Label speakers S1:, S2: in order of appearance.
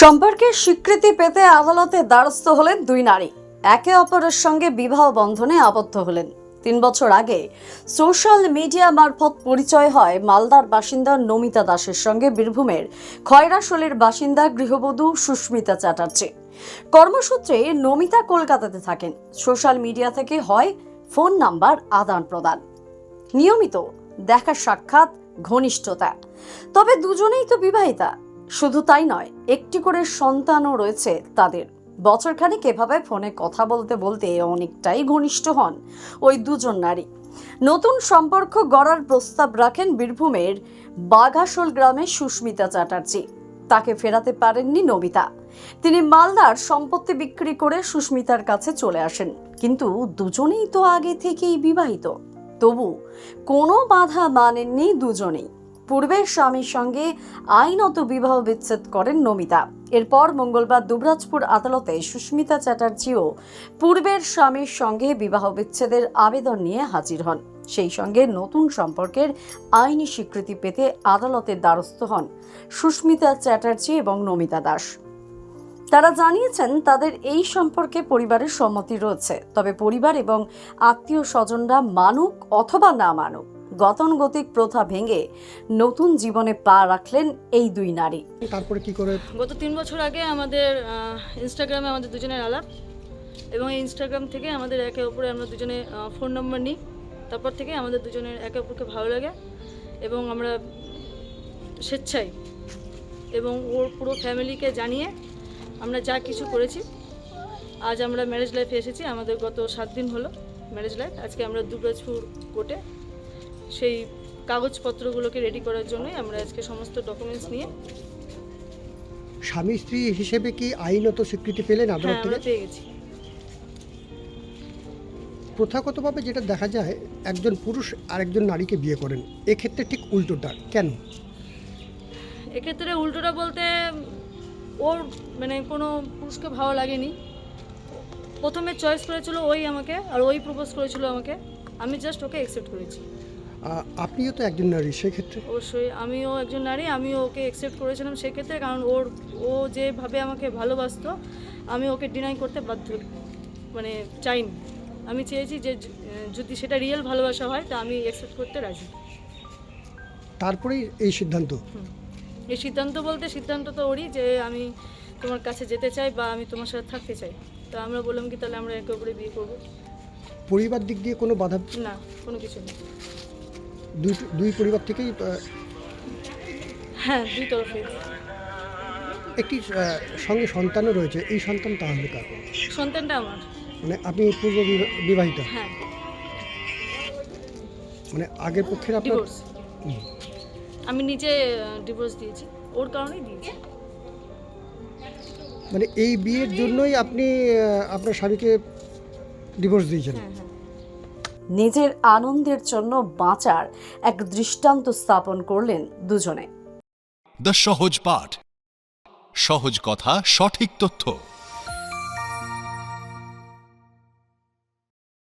S1: সম্পর্কের স্বীকৃতি পেতে আদালতে দ্বারস্থ হলেন দুই নারী। একে অপরের সঙ্গে বিবাহ বন্ধনে আবদ্ধ হলেন। তিন বছর আগে সোশ্যাল মিডিয়া মারফত পরিচয় হয় মালদার বাসিন্দা নমিতা দাসের সঙ্গে বীরভূমের খয়রাশোলের বাসিন্দা গৃহবধূ সুস্মিতা চ্যাটার্জি। কর্মসূত্রে নমিতা কলকাতাতে থাকেন। সোশ্যাল মিডিয়া থেকে হয় ফোন নাম্বার আদান প্রদান। নিয়মিত দেখা সাক্ষাৎ, ঘনিষ্ঠতা। তবে দুজনেই তো বিবাহিতা। শুধু তাই নয়, একটি করে সন্তানও রয়েছে তাদের। বছরখানেক এভাবে ফোনে কথা বলতে বলতে অনেকটাই ঘনিষ্ঠ হন ওই দুজন নারী। নতুন সম্পর্ক গড়ার প্রস্তাব রাখেন বীরভূমের বাঘাশোল গ্রামের সুস্মিতা চ্যাটার্জি। তাকে ফেরাতে পারেননি নবিতা। তিনি মালদার সম্পত্তি বিক্রি করে সুস্মিতার কাছে চলে আসেন। কিন্তু দুজনেই তো আগে থেকেই বিবাহিত। তবু কোনো বাধা মানেননি দুজনেই। পূর্বের স্বামীর সঙ্গে আইনত বিবাহ বিচ্ছেদ করেন নমিতা। এরপর মঙ্গলবার দুবরাজপুর আদালতে সুস্মিতা চ্যাটার্জিও পূর্বের স্বামীর সঙ্গে বিবাহ বিচ্ছেদের আবেদন নিয়ে হাজির হন। সেই সঙ্গে নতুন সম্পর্কের আইনি স্বীকৃতি পেতে আদালতের দ্বারস্থ হন সুস্মিতা চ্যাটার্জি এবং নমিতা দাস। তারা জানিয়েছেন, তাদের এই সম্পর্কে পরিবারের সম্মতি রয়েছে, তবে পরিবার এবং আত্মীয় স্বজনরা মানুক অথবা না মানুক গতানুগতিক প্রথা ভেঙে নতুন জীবনে পা রাখলেন এই দুই নারী।
S2: তারপরে কি করে?
S3: গত তিন বছর আগে আমাদের ইনস্টাগ্রামে আমাদের দুজনের আলাপ এবং এই ইনস্টাগ্রাম থেকে আমাদের একে অপরে আমরা দুজনে ফোন নম্বর নিই। তারপর থেকে আমাদের দুজনের একে অপরকে ভালো লাগে এবং আমরা স্বেচ্ছায় এবং ওর পুরো ফ্যামিলিকে জানিয়ে আমরা যা কিছু করেছি। আজ আমরা ম্যারেজ লাইফে এসেছি। আমাদের গত সাত দিন হলো ম্যারেজ লাইফ আজকে আমরা দুবরাজপুর কোর্টে সেই কাগজপত্রগুলোকে রেডি করার জন্যই আমরা আজকে সমস্ত ডকুমেন্টস নিয়ে
S2: স্বামী স্ত্রী হিসেবে কি আইনত স্বীকৃতি পেলেন আদালত
S3: হ্যাঁ আমরা
S2: থেকে
S3: পেয়ে গেছি।
S2: প্রথাগতভাবে যেটা দেখা যায় একজন পুরুষ আরেকজন নারীকে বিয়ে করেন। এক্ষেত্রে ঠিক উল্টোটা কেন?
S3: এক্ষেত্রে উল্টোটা বলতে ওর মানে কোনো পুরুষকে ভালো লাগেনি। প্রথমে চয়েস করেছিল ওই আমাকে আর ওই প্রপোজ করেছিল আমাকে। আমি জাস্ট ওকে অ্যাকসেপ্ট করেছি।
S2: আপনিও তো একজন নারী সেক্ষেত্রে?
S3: অবশ্যই আমিও একজন নারী আমিও ওকে অ্যাকসেপ্ট করেছিলাম সেক্ষেত্রে কারণ ওর ও যেভাবে আমাকে ভালোবাসতো আমি ওকে ডিনাই করতে বাধ্য মানে চাইনি। আমি চেয়েছি যে যদি সেটা রিয়েল ভালোবাসা হয় তা আমি অ্যাকসেপ্ট করতে রাজি।
S2: তারপরেই এই সিদ্ধান্ত?
S3: এই সিদ্ধান্ত বলতে সিদ্ধান্ত তো ওরই যে আমি তোমার কাছে যেতে চাই বা আমি তোমার সাথে থাকতে চাই। তো আমরা বললাম কি তাহলে আমরা একে অপরে বিয়ে করব।
S2: পরিবার দিক দিয়ে কোনো বাধা?
S3: না কোনো কিছু নেই
S2: দুই দুই পরিবার থেকেই
S3: হ্যাঁ দুই তরফে।
S2: একটি সঙ্গে সন্তানও রয়েছে। এই সন্তান তাহলে কার?
S3: সন্তানটা আমার।
S2: মানে আপনি পূর্ব বিবা- বিবাহিতা?
S3: হ্যাঁ।
S2: মানে আগের পক্ষের আপনার
S3: আমি নিজে ডিভোর্স দিয়েছি। ওর কারণেই দিয়েছি।
S2: মানে এই বিয়ের জন্যই আপনি আপনার স্বামীকে ডিভোর্স দিয়েছেন?
S3: হ্যাঁ হ্যাঁ।
S1: নিজের আনন্দের জন্য বাঁচার এক দৃষ্টান্ত স্থাপন করলেন দুজনে।
S4: দ্য সহজ পাঠ। সহজ কথা, সঠিক তথ্য।